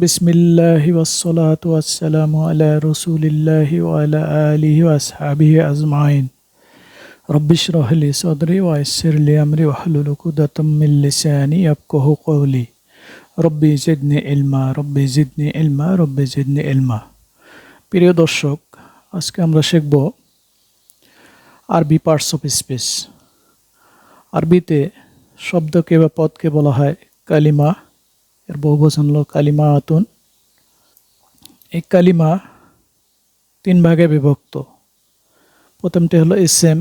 বিসমিল্লাহি ওয়াসসালাতু ওয়াসসালামু আলা রাসূলিল্লাহি ওয়া আলা আলিহি ওয়া আসহাবিহি আজমাইন রব্বি ইশরাহ লি সাদরি ওয়া ইয়াসসির লি আমরি ওয়াহলুল উকদাতাম মিন লিসানি ইয়াফকাহু কওলি রব্বি জিদনি ইলমা রব্বি জিদনি ইলমা রব্বি জিদনি ইলমা প্রিয় দর্শক, আজকে আমরা শিখব আরবি পার্টস অফ স্পিচ আরবিতে শব্দকে বা পদকে বলা হয় কালিমা। এর বহুবচন হল কালিমা আতুন এই কালিমা তিন ভাগে বিভক্ত। প্রথমটি হলো এসএম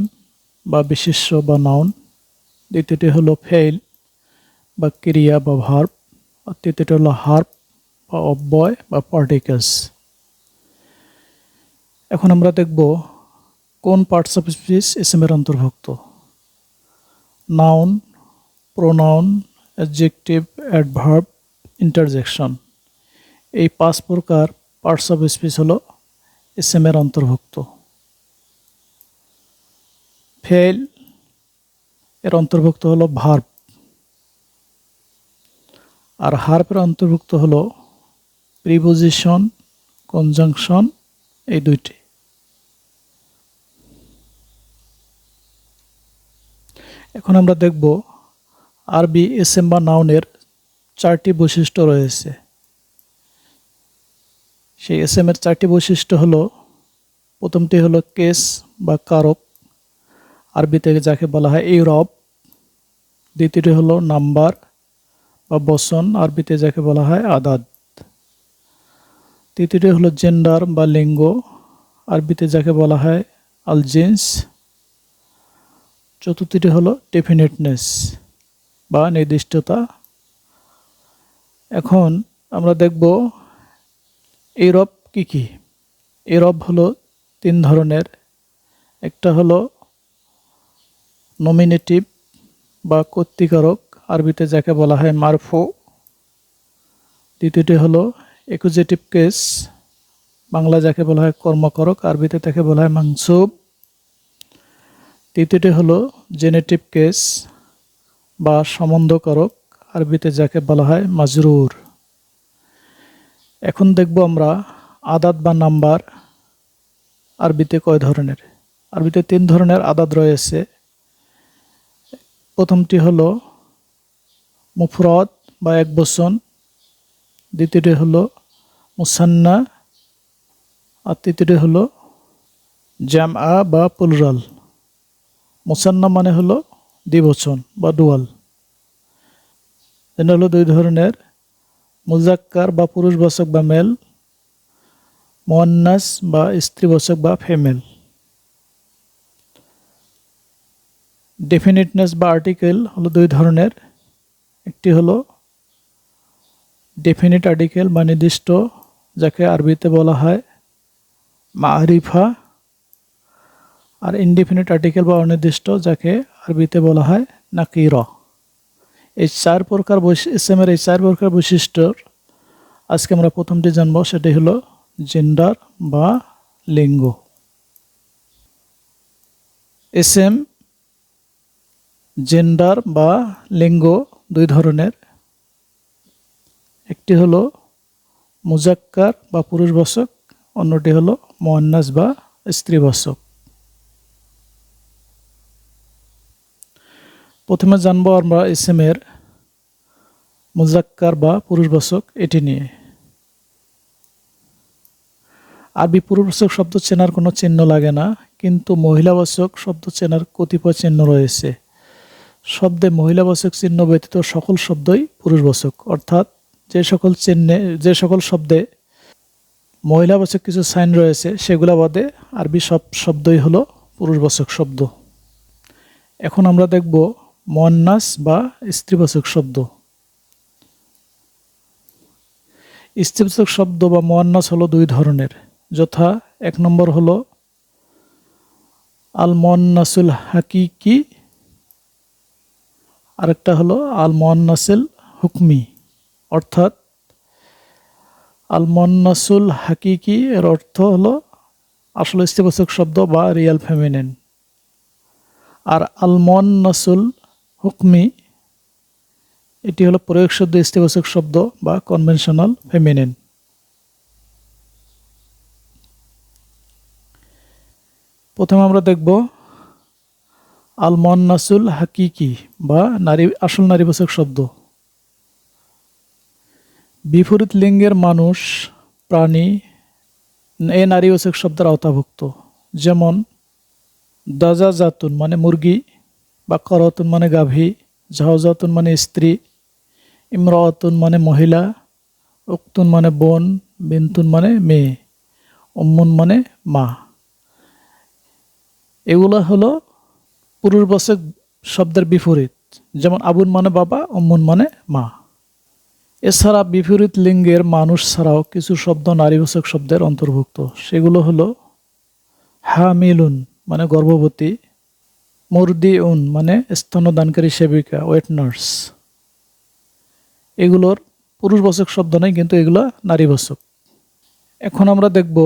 বা বিশেষ্য বা নাউন। দ্বিতীয়টি হলো ফেইল বা ক্রিয়া বা ভার্ব। আর তৃতীয়টি হলো হার্প বা অব্যয় বা পার্টিকেলস। এখন আমরা দেখব কোন পার্টস অফ স্পিচ এসএম এর অন্তর্ভুক্ত। Noun pronoun adjective adverb interjection এই পাঁচ প্রকার পার্টস অফ স্পিচ হলো এসএম এর অন্তর্ভুক্ত। ফেল এর অন্তর্ভুক্ত হলো ভার্ব আর হার্পের অন্তর্ভুক্ত হলো প্রিপোজিশন কনজাংশন এই দুইটি। এখন আমরা দেখব আরবি এসএম বা নাউনের চারটি বৈশিষ্ট্য রয়েছে। সেই এসএম এর চারটি বৈশিষ্ট্য হলো, প্রথমটি হলো কেস বা কারক আরবিতে যাকে বলা হয় ইউরব দ্বিতীয়টি হলো নাম্বার বা বসন আরবিতে যাকে বলা হয় আদাদ তৃতীয়টি হলো জেন্ডার বা লিঙ্গ আরবিতে যাকে বলা হয় আলজেন্স। চতুর্থটি হলো ডেফিনেটনেস বা নির্দিষ্টতা এখন আমরা দেখব এরব কী কি? এরব হলো তিন ধরনের। একটা হলো নমিনেটিভ বা কর্তৃকারক, আরবিতে যাকে বলা হয় মারফো। দ্বিতীয়টি হলো একুজেটিভ কেস বাংলা যাকে বলা হয় কর্মকারক, আরবিতে তাকে বলা হয় মাংসুব তৃতীয়টি হলো জেনেটিভ কেস বা সম্বন্ধকারক আরবিতে যাকে বলা হয় মাজরুর। এখন দেখব আমরা আদাত বা নাম্বার আরবিতে কয় ধরনের। আরবিতে তিন ধরনের আদাত রয়েছে। প্রথমটি হলো মুফরদ বা এক বচন। দ্বিতীয়টি হলো মুসান্না। আর তৃতীয়টি হলো আ বা পুলরাল। মুসান্না মানে হলো দ্বিবচন বা ডুয়াল। এটা হলো দুই ধরনের, মুজাক্কার বা পুরুষবাচক বা মেল মোয়ান্নাস বা স্ত্রীবাচক বা ফেমেল ডেফিনিটনেস বা আর্টিকেল হলো দুই ধরনের, একটি হলো ডেফিনিট আর্টিকেল বা নির্দিষ্ট, যাকে আরবিতে বলা হয় মারিফা, আর ইনডিফিনিট আর্টিকেল বা অনির্দিষ্ট, যাকে আরবিতে বলা হয় নাকির। এই চার প্রকার এসএমের এই চার প্রকার বৈশিষ্ট্যর আজকে আমরা প্রথমটি জানব, সেটি হলো জেন্ডার বা লিঙ্গ। এস এম জেন্ডার বা লিঙ্গ দুই ধরনের। একটি হলো মুজাক্কার বা পুরুষবাচক, অন্যটি হলো মোয়ান্নাস বা স্ত্রীবাচক। প্রথমে জানব আমরা এস এম মুজাক্কার বা পুরুষবাচক এটি নিয়ে। আরবি পুরুষবাচক শব্দ চেনার কোনো চিহ্ন লাগে না, কিন্তু মহিলাবাচক শব্দ চেনার কতিপয় চিহ্ন রয়েছে। শব্দে মহিলাবাচক চিহ্ন ব্যতীত সকল শব্দই পুরুষবাচক, অর্থাৎ যে সকল চিহ্নে, যে সকল শব্দে মহিলাবাচক কিছু সাইন রয়েছে, সেগুলা বাদে আরবি সব শব্দই হলো পুরুষবাচক শব্দ। এখন আমরা দেখব মন্নাস বা স্ত্রীবাচক শব্দ। স্ত্রীবাচক শব্দ বা মন্নাস হলো দুই ধরনের। যথা এক নম্বর হলো আল মন্নাসুল হাকিকি, আরেকটা হলো আল মন্নাসুল হুকমি। অর্থাৎ আল মন্নাসুল হাকিকি এর অর্থ হলো আসলে স্ত্রীবাচক শব্দ বা রিয়াল ফেমিনেন আর আল মন্নাসুল হুকমি, এটি হলো প্রয়োগ শব্দ ইস্তিবাচক শব্দ বা কনভেনশনাল ফেমিনিন প্রথমে আমরা দেখব আল মন্নাসুল হাকিকি বা নারী, আসল নারীবাচক শব্দ। বিপরীত লিঙ্গের মানুষ, প্রাণী, এ নারীবাচক শব্দের আওতাভুক্ত। যেমন দাজা জাতুন মানে মুরগি বা করতুন মানে গাভী জাহজাতুন মানে স্ত্রী, ইমরাতুন মানে মহিলা, উক্তুন মানে বোন, বিন্তুন মানে মেয়ে, উম্মুন মানে মা। এগুলো হলো পুরুষবাচক শব্দের বিপরীত, যেমন আবুন মানে বাবা অম্মুন মানে মা। এছাড়া বিপরীত লিঙ্গের মানুষ ছাড়াও কিছু শব্দ নারীবাচক শব্দের অন্তর্ভুক্ত। সেগুলো হলো হামিলুন মানে গর্ভবতী মুরদি উন মানে স্তনদানকারী সেবিকা, ওয়েট নার্স। এগুলোর পুরুষবাচক শব্দ নেই, কিন্তু এগুলো নারীবাচক। এখন আমরা দেখব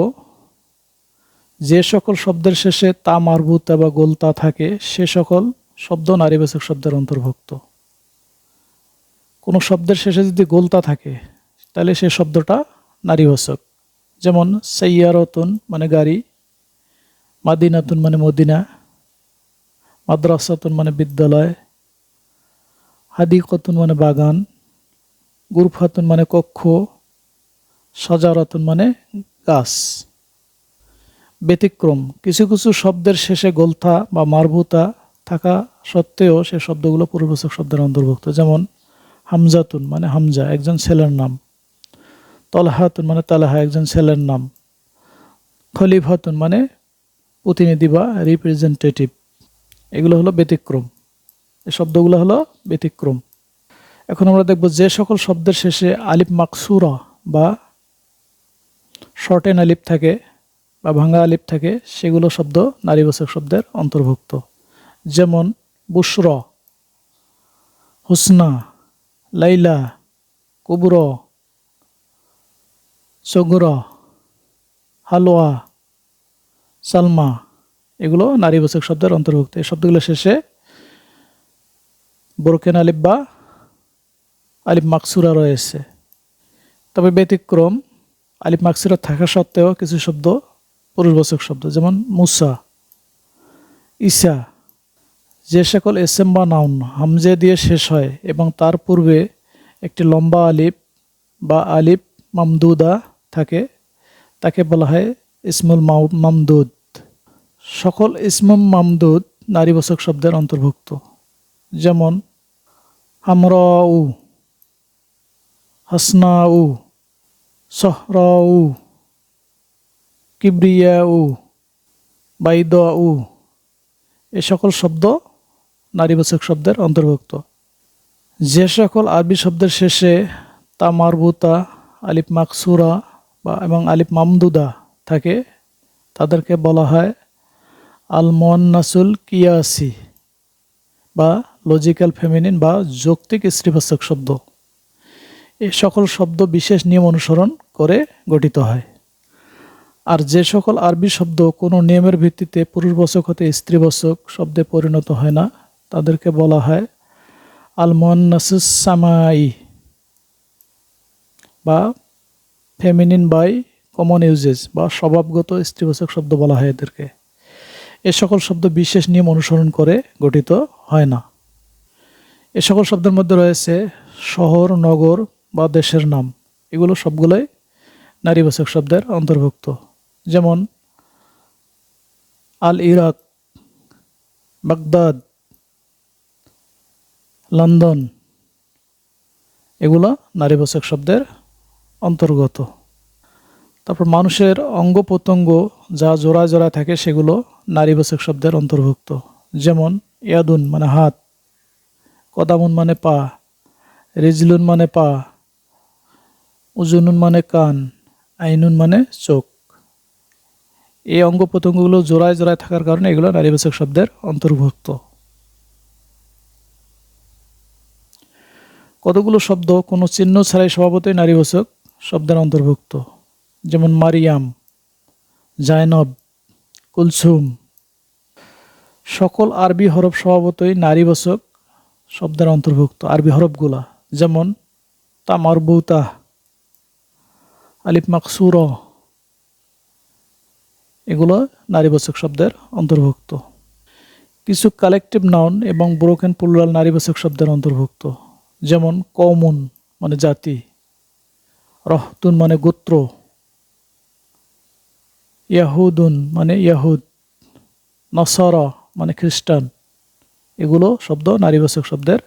যে সকল শব্দের শেষে তা মারবুতা বা গোলতা থাকে, সে সকল শব্দ নারীবাচক শব্দের অন্তর্ভুক্ত। কোনো শব্দের শেষে যদি গোলতা থাকে, তাহলে সে শব্দটা নারীবাচক। যেমন, সাইয়ারতুন মানে গাড়ি, মাদিনাতুন মানে মদিনা মাদ্রাসাতুন মানে বিদ্যালয়, হাদিকতুন মানে বাগান, গুরফাতুন মানে কক্ষ, সাজারাতুন মানে গাছ। ব্যতিক্রম, কিছু কিছু শব্দের শেষে গোলথা বা মারভুতা থাকা সত্ত্বেও সে শব্দগুলো পূর্ববাচক শব্দের অন্তর্ভুক্ত। যেমন হামজাতুন মানে হামজা, একজন ছেলের নাম। তলহাতুন মানে তালাহা, একজন ছেলের নাম। খলিফাতুন মানে প্রতিনিধি বা রিপ্রেজেন্টেটিভ এগুলো হলো ব্যতিক্রম। এই শব্দগুলো হলো ব্যতিক্রম। এখন আমরা দেখব যে সকল শব্দের শেষে আলিফ মাকসুরা বা শর্টেন আলিফ থাকে বা ভাঙ্গা আলিফ থাকে, সেগুলো শব্দ নারীবাচক শব্দের অন্তর্ভুক্ত। যেমন বুসর হুসনা, লাইলা, কুবর সগুর হালুয়া সালমা। এগুলো নারীবাচক শব্দের অন্তর্ভুক্ত। এই শব্দগুলো শেষে বোরকেন আলিফ বা আলিফ মাকসুরা রয়েছে। তবে ব্যতিক্রম, আলিফ মাকসুরা থাকা সত্ত্বেও কিছু শব্দ পুরুষবাচক শব্দ, যেমন মুসা ইসা যে সকল এসএম বা নাউন হামজে দিয়ে শেষ হয় এবং তার পূর্বে একটি লম্বা আলিফ বা আলিফ মামদুদা থাকে, তাকে বলা হয় ইসমুল মামদুদ। সকল ইসমুম মামদুদ নারীবাচক শব্দের অন্তর্ভুক্ত। যেমন, হামরাউ, হাসনাউ, সহরাউ, কিবরিয়াউ, বাইদাউ, এ সকল শব্দ নারীবাচক শব্দের অন্তর্ভুক্ত। যে সকল আরবি শব্দের শেষে তা মারবুতা আলিফ মাকসুরা বা এবং আলিফ মামদুদা থাকে, তাদেরকে বলা হয় আল নাসুল কিয়াসি বা লজিক্যাল ফেমিনিন বা যৌক্তিক স্ত্রীবাচক শব্দ। এই সকল শব্দ বিশেষ নিয়ম অনুসরণ করে গঠিত হয়। আর যে সকল আরবি শব্দ কোনো নিয়মের ভিত্তিতে পুরুষবাচক হতে স্ত্রীবাচক শব্দে পরিণত হয় না, তাদেরকে বলা হয় আল মোয়ান্নাসুস সামাই বা ফেমিনিন বাই কমন ইউজেস বা স্বভাবগত স্ত্রীবাচক শব্দ বলা হয় এদেরকে। এ সকল শব্দ বিশেষ নিয়ম অনুসরণ করে গঠিত হয় না। এ সকল শব্দের মধ্যে রয়েছে শহর, নগর বা দেশের নাম। এগুলো সবগুলোই নারীবাচক শব্দের অন্তর্ভুক্ত। যেমন আল ইরাক, বাগদাদ, লন্ডন, এগুলো নারীবাচক শব্দের অন্তর্গত। তারপর মানুষের অঙ্গ প্রত্যঙ্গ যা জোড়া জোড়া থাকে সেগুলো নারীবাচক শব্দের অন্তর্ভুক্ত। যেমন, ইয়াদুন মানে হাত, কদামুন মানে পা, রিজলুন মানে পা, উজুনুন মানে কান, আইনুন মানে চোখ। এই অঙ্গ প্রত্যঙ্গগুলো জোড়ায় জোড়ায় থাকার কারণে এগুলো নারীবাচক শব্দের অন্তর্ভুক্ত। কতগুলো শব্দ কোনো চিহ্ন ছাড়াই স্বভাবতই নারীবাচক শব্দের অন্তর্ভুক্ত? যেমন, মারিয়াম জায়নব কুলসুম। সকল আরবি হরফ স্বভাবতই নারীবাচক শব্দের অন্তর্ভুক্ত আরবি হরফগুলা, যেমন তামার বৌতা আলিফ মাকসুর। এগুলো নারীবাচক শব্দের অন্তর্ভুক্ত। কিছু কালেকটিভ নাউন এবং ব্রোকেন প্লুরাল নারীবাচক শব্দের অন্তর্ভুক্ত, যেমন কৌমুন মানে জাতি, রহতুন মানে গোত্র। ইয়াহুদুন মানে ইয়াহুদ, নসরা মানে খ্রিস্টান, এগুলো শব্দ নারীবাচক শব্দের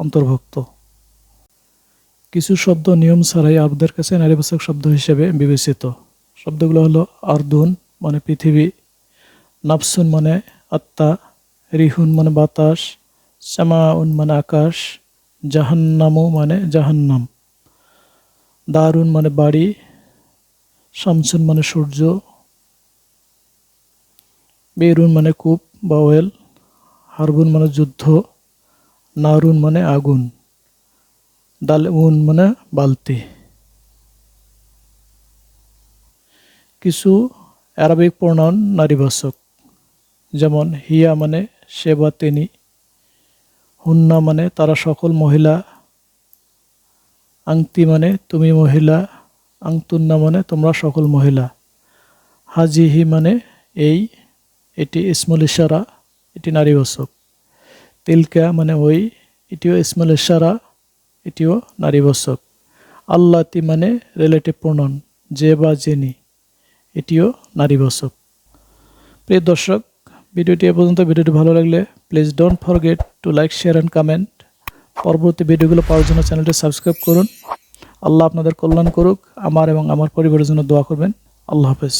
অন্তর্ভুক্ত। কিছু শব্দ নিয়ম ছাড়াই আপনাদের কাছে নারীবাচক শব্দ হিসেবে বিবেচিত। শব্দগুলো হলো আর্দুন মানে পৃথিবী, নাফসুন মানে আত্মা, রিহুন মানে বাতাস শ্যামাউন মানে আকাশ, জাহান্নামু মানে জাহান্নাম, দারুণ মানে বাড়ি, শামসুন মানে সূর্য বেরুন মানে কূপ বা ওয়েল হারবুন মানে যুদ্ধ, নারুন মানে আগুন দালউন মানে বালতি। কিছু অ্যারাবিক প্রণয়ন নারীবাচক, যেমন হিয়া মানে সে বা তিনি, হুন্না মানে তারা সকল মহিলা, আংতি মানে তুমি মহিলা, আংতুন্না মানে তোমরা সকল মহিলা, হাজিহি মানে এই এটি ইসমুল ইশারা, এটি নারী নারীবাচক তিলকা মানে ওই, এটিও ইসমুল ইশারা, এটিও নারী নারীবাচক আল্লাতি মানে রিলেটিভ প্রণন যে বা জেনি এটিও নারী নারীবাচক প্রিয় দর্শক, ভিডিওটি এ পর্যন্ত, ভিডিওটি ভালো লাগলে please don't forget to like share and comment পরবর্তী ভিডিওগুলো পাওয়ার জন্য চ্যানেলটি সাবস্ক্রাইব করুন। আল্লাহ আপনাদের কল্যাণ করুক, আমার এবং আমার পরিবারের জন্য দোয়া করবেন। আল্লাহ হাফেজ।